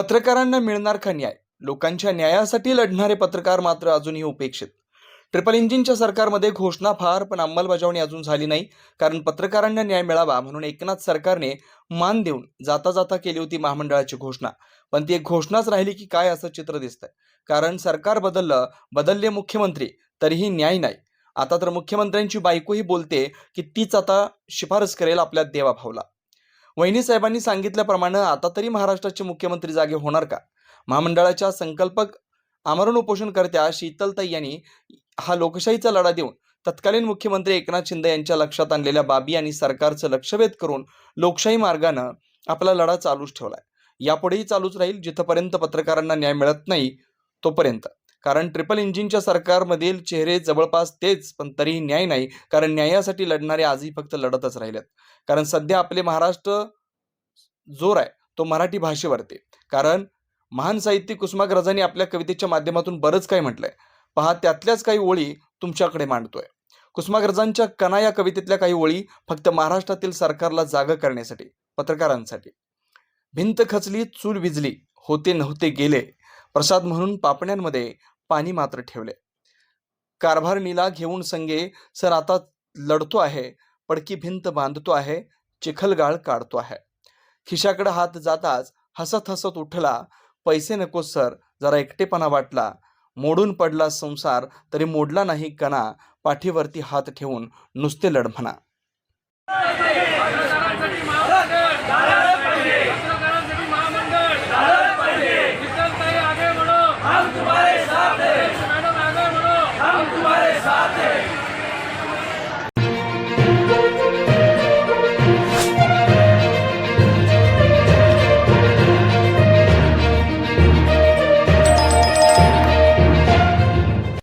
पत्रकारांना मिळणार का न्याय? लोकांच्या न्यायासाठी लढणारे पत्रकार मात्र अजूनही उपेक्षित. ट्रिपल इंजिनच्या सरकारमध्ये घोषणा फार पण अंमलबजावणी अजून झाली नाही. कारण पत्रकारांना न्याय मिळावा म्हणून एकनाथ सरकारने मान देऊन जाता जाता केली होती महामंडळाची घोषणा. पण ती एक घोषणाच राहिली की काय असं चित्र दिसतंय. कारण सरकार बदललं बदलले मुख्यमंत्री तरीही न्याय नाही. आता तर मुख्यमंत्र्यांची बायकोही बोलते की तीच आता शिफारस करेल आपल्या देवाभावला. वहिनी साहेबांनी सांगितल्याप्रमाणे आता तरी महाराष्ट्राचे मुख्यमंत्री जागे होणार का? महामंडळाच्या संकल्पक आमरण उपोषणकर्त्या शीतलताई यांनी हा लोकशाहीचा लढा देऊन तत्कालीन मुख्यमंत्री एकनाथ शिंदे यांच्या लक्षात आणलेल्या बाबी आणि सरकारचं लक्षवेध करून लोकशाही मार्गानं आपला लढा चालूच ठेवलाय. यापुढेही चालूच राहील जिथपर्यंत पत्रकारांना न्याय मिळत नाही तोपर्यंत. कारण ट्रिपल इंजिनच्या सरकारमधील चेहरे जवळपास तेच पण तरीही न्याय नाही. कारण न्यायासाठी लढणारे आजही फक्त लढतच राहिलेत. कारण सध्या आपले महाराष्ट्र जोर आहे तो मराठी भाषेवरती. कारण महान साहित्यिक कुसुमाग्रजांनी आपल्या कवितेच्या माध्यमातून बरंच काही म्हटलंय. पहा त्यातल्याच काही ओळी तुमच्याकडे मांडतोय. कुसुमाग्रजांच्या कना या कवितेतल्या काही ओळी फक्त महाराष्ट्रातील सरकारला जागा करण्यासाठी पत्रकारांसाठी. भिंत खचली चूल विजली होते नव्हते गेले. प्रसाद म्हणून पापण्यांमध्ये पाणी मात्र ठेवले. कारभारणीला घेऊन संगे सर आता लढतो आहे पडकी भिंत बांधतो आहे चिखलगाळ काढतो आहे. खिशाकडे हात जाताच हसत हसत उठला पैसे नको सर जरा एकटेपणा वाटला. मोडून पडला संसार तरी मोडला नाही कणा. पाठीवरती हात ठेवून नुसते लढ म्हणा.